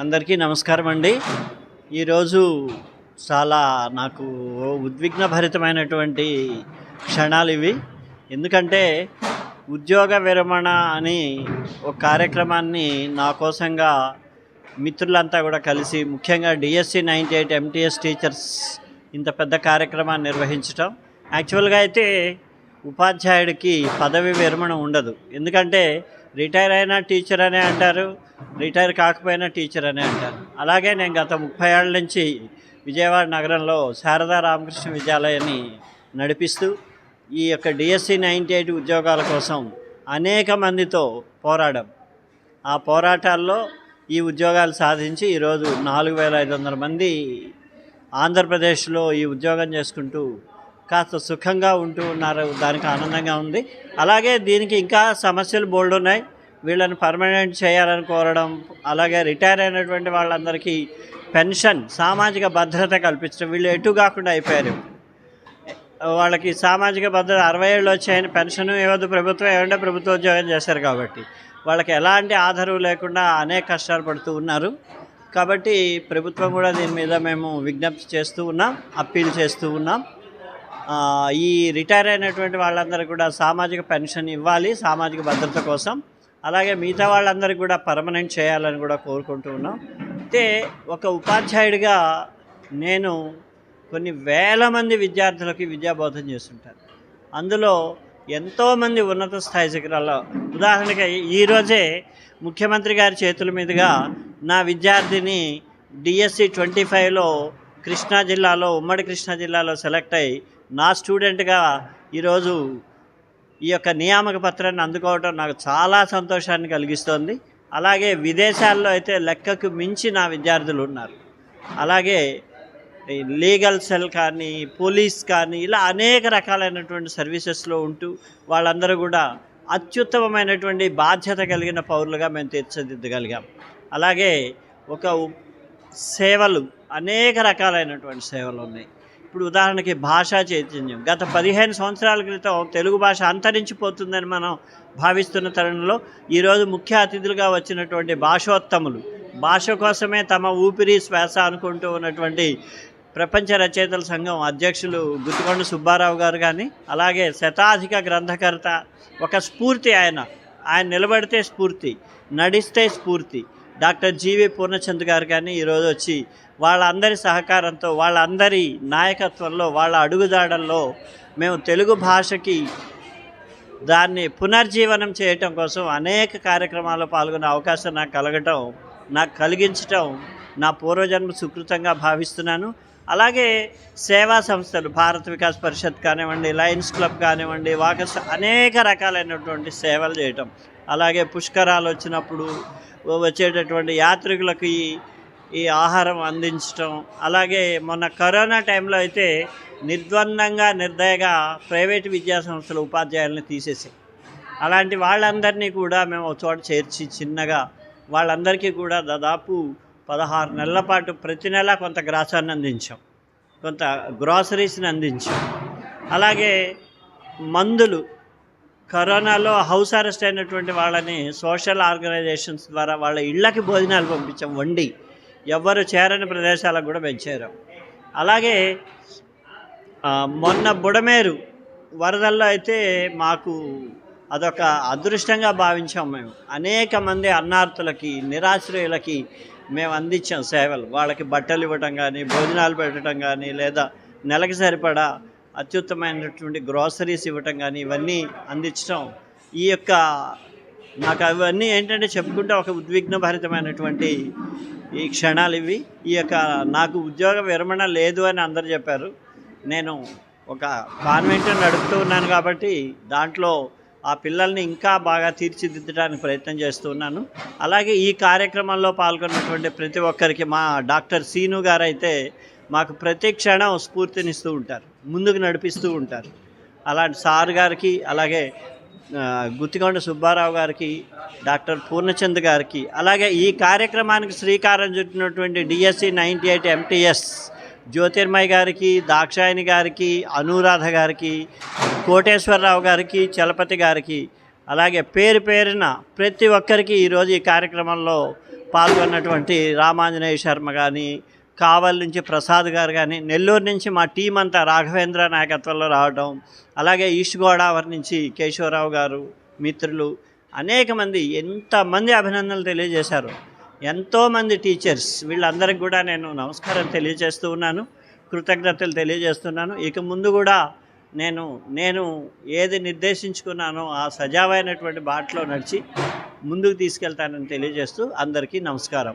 అందరికీ నమస్కారం అండి. ఈరోజు చాలా నాకు ఉద్విగ్నభరితమైనటువంటి క్షణాలు ఇవి. ఎందుకంటే ఉద్యోగ విరమణ అని ఒక కార్యక్రమాన్ని నా కోసంగా మిత్రులంతా కూడా కలిసి ముఖ్యంగా DSC ninety eight MTS teachers ఇంత పెద్ద కార్యక్రమాన్ని నిర్వహించటం. యాక్చువల్గా అయితే ఉపాధ్యాయుడికి పదవి విరమణ ఉండదు. ఎందుకంటే రిటైర్ అయిన టీచర్ అనే అంటారు రిటైర్ కాకపోయినా టీచర్ అనే అంటారు. అలాగే నేను గత ముప్పై ఏళ్ళ నుంచి విజయవాడ నగరంలో శారదా రామకృష్ణ విద్యాలయాన్ని నడిపిస్తూ ఈ యొక్క డిఎస్సి నైంటీ ఎయిట్ ఉద్యోగాల కోసం అనేక మందితో పోరాడం. ఆ పోరాటాల్లో ఈ ఉద్యోగాలు సాధించి ఈరోజు నాలుగు వేల ఐదు వందల మంది ఆంధ్రప్రదేశ్లో ఈ ఉద్యోగం చేసుకుంటూ కాస్త సుఖంగా ఉంటూ ఉన్నారు. దానికి ఆనందంగా ఉంది. అలాగే దీనికి ఇంకా సమస్యలు బోల్డ్ ఉన్నాయి. వీళ్ళని పర్మనెంట్ చేయాలని కోరడం అలాగే రిటైర్ అయినటువంటి వాళ్ళందరికీ పెన్షన్ సామాజిక భద్రత కల్పించడం వీళ్ళు ఎటు కాకుండా అయిపోయారు. వాళ్ళకి సామాజిక భద్రత అరవై ఏళ్ళు వచ్చాయని పెన్షన్ ఇవ్వదు ప్రభుత్వం ఏమంటే ప్రభుత్వ ఉద్యోగం చేశారు కాబట్టి. వాళ్ళకి ఎలాంటి ఆధారం లేకుండా అనేక కష్టాలు పడుతూ ఉన్నారు. కాబట్టి ప్రభుత్వం కూడా దీని మీద మేము విజ్ఞప్తి చేస్తూ ఉన్నాం అప్పీల్ చేస్తూ ఉన్నాం. ఈ రిటైర్ అయినటువంటి వాళ్ళందరూ కూడా సామాజిక పెన్షన్ ఇవ్వాలి సామాజిక భద్రత కోసం. అలాగే మిగతా వాళ్ళందరికీ కూడా పర్మనెంట్ చేయాలని కూడా కోరుకుంటూ ఉన్నాం. అయితే ఒక ఉపాధ్యాయుడిగా నేను కొన్ని వేల మంది విద్యార్థులకి విద్యాబోధన చేస్తుంటాను. అందులో ఎంతోమంది ఉన్నత స్థాయి శిఖరాల్లో ఉదాహరణకి ఈరోజే ముఖ్యమంత్రి గారి చేతుల మీదుగా నా విద్యార్థిని డిఎస్సి ట్వంటీ ఫైవ్లో కృష్ణా జిల్లాలో ఉమ్మడి కృష్ణా జిల్లాలో సెలెక్ట్ అయ్యి నా స్టూడెంట్గా ఈరోజు ఈ యొక్క నియామక పత్రాన్ని అందుకోవడం నాకు చాలా సంతోషాన్ని కలిగిస్తోంది. అలాగే విదేశాల్లో అయితే లెక్కకు మించి నా విద్యార్థులు ఉన్నారు. అలాగే ఈ లీగల్ సెల్ కానీ పోలీస్ కానీ ఇలా అనేక రకాలైనటువంటి సర్వీసెస్లో ఉంటూ వాళ్ళందరూ కూడా అత్యుత్తమమైనటువంటి బాధ్యత కలిగిన పౌరులుగా మేము తీర్చిదిద్దగలిగాం. అలాగే ఒక సేవలు అనేక రకాలైనటువంటి సేవలు ఉన్నాయి. ఇప్పుడు ఉదాహరణకి భాషా చైతన్యం. గత పదిహేను సంవత్సరాల క్రితం తెలుగు భాష అంతరించిపోతుందని మనం భావిస్తున్న తరుణంలో ఈరోజు ముఖ్య అతిథులుగా వచ్చినటువంటి భాషోత్తములు భాష కోసమే తమ ఊపిరి శ్వాస అనుకుంటూ ఉన్నటువంటి ప్రపంచ రచయితల సంఘం అధ్యక్షులు గుత్తికొండ సుబ్బారావు గారు కానీ అలాగే శతాధిక గ్రంథకర్త ఒక స్ఫూర్తి ఆయన. ఆయన నిలబడితే స్ఫూర్తి నడిస్తే స్ఫూర్తి. డాక్టర్ జీవి పూర్ణచంద్ గారు కానీ ఈరోజు వచ్చి వాళ్ళందరి సహకారంతో వాళ్ళందరి నాయకత్వంలో వాళ్ళ అడుగుదాడల్లో మేము తెలుగు భాషకి దాన్ని పునర్జీవనం చేయటం కోసం అనేక కార్యక్రమాల్లో పాల్గొనే అవకాశం నాకు కలగటం నాకు కలిగించటం నా పూర్వజన్మ సుకృతంగా భావిస్తున్నాను. అలాగే సేవా సంస్థలు భారత వికాస్ పరిషత్ కానివ్వండి లయన్స్ క్లబ్ కానివ్వండి వాకర్స్ అనేక రకాలైనటువంటి సేవలు చేయటం. అలాగే పుష్కరాలు వచ్చినప్పుడు వచ్చేటటువంటి యాత్రికులకు ఈ ఆహారం అందించటం. అలాగే మొన్న కరోనా టైంలో అయితే నిర్ద్వందంగా నిర్దయగా ప్రైవేట్ విద్యా సంస్థల ఉపాధ్యాయులను తీసేసాయి. అలాంటి వాళ్ళందరినీ కూడా మేము ఒక చోట చేర్చి చిన్నగా వాళ్ళందరికీ కూడా దాదాపు పదహారు నెలల పాటు ప్రతి నెల కొంత గ్రాసాన్ని అందించాం. కొంత గ్రాసరీస్ని అందించాం. అలాగే మందులు కరోనాలో హౌస్ అరెస్ట్ అయినటువంటి వాళ్ళని సోషల్ ఆర్గనైజేషన్స్ ద్వారా వాళ్ళ ఇళ్ళకి భోజనాలు పంపించాం. వండి ఎవ్వరు చేరని ప్రదేశాలకు కూడా పెంచారు అలాగే మొన్న బుడమేరు వరదల్లో అయితే మాకు అదొక అదృష్టంగా భావించాం మేము. అనేక మంది అన్నార్థులకి నిరాశ్రయులకి మేము అందించాం సేవలు. వాళ్ళకి బట్టలు ఇవ్వటం కానీ భోజనాలు పెట్టడం కానీ లేదా నెలకి సరిపడా అత్యుత్తమైనటువంటి గ్రోసరీస్ ఇవ్వటం కానీ ఇవన్నీ అందించడం ఈ యొక్క నాకు అవన్నీ ఏంటంటే చెప్పుకుంటే ఒక ఉద్విగ్నభరితమైనటువంటి ఈ క్షణాలు ఇవి. ఈ యొక్క నాకు ఉద్యోగ విరమణ లేదు అని అందరు చెప్పారు. నేను ఒక కాన్వెంట్ నడుపుతూ ఉన్నాను కాబట్టి దాంట్లో ఆ పిల్లల్ని ఇంకా బాగా తీర్చిదిద్దడానికి ప్రయత్నం చేస్తూ ఉన్నాను. అలాగే ఈ కార్యక్రమంలో పాల్గొన్నటువంటి ప్రతి ఒక్కరికి మా డాక్టర్ సీను గారు అయితే మాకు ప్రతి క్షణం స్ఫూర్తినిస్తూ ఉంటారు ముందుకు నడిపిస్తూ ఉంటారు. అలాంటి సార్ గారికి అలాగే గుత్తికొండ సుబ్బారావు గారికి డాక్టర్ పూర్ణచంద్ గారికి అలాగే ఈ కార్యక్రమానికి శ్రీకారం చుట్టినటువంటి DSC ninety eight MTS Jyothirmayya గారికి దాక్షాయణి గారికి అనురాధ గారికి కోటేశ్వరరావు గారికి చలపతి గారికి అలాగే పేరు పేరున ప్రతి ఒక్కరికి ఈరోజు ఈ కార్యక్రమంలో పాల్గొన్నటువంటి రామాంజనేయ శర్మ కానీ కావల్ నుంచి ప్రసాద్ గారు కానీ నెల్లూరు నుంచి మా టీం అంతా రాఘవేంద్ర నాయకత్వంలో రావడం అలాగే ఈస్ట్ గోదావరి నుంచి కేశవరావు గారు మిత్రులు అనేక మంది ఎంతమంది అభినందనలు తెలియజేశారు. ఎంతోమంది టీచర్స్ వీళ్ళందరికీ కూడా నేను నమస్కారం తెలియజేస్తూ ఉన్నాను కృతజ్ఞతలు తెలియజేస్తున్నాను. ఇక ముందు కూడా నేను నేను ఏది నిర్దేశించుకున్నానో ఆ సజావైనటువంటి బాటలో నడిచి ముందుకు తీసుకెళ్తానని తెలియజేస్తూ అందరికీ నమస్కారం.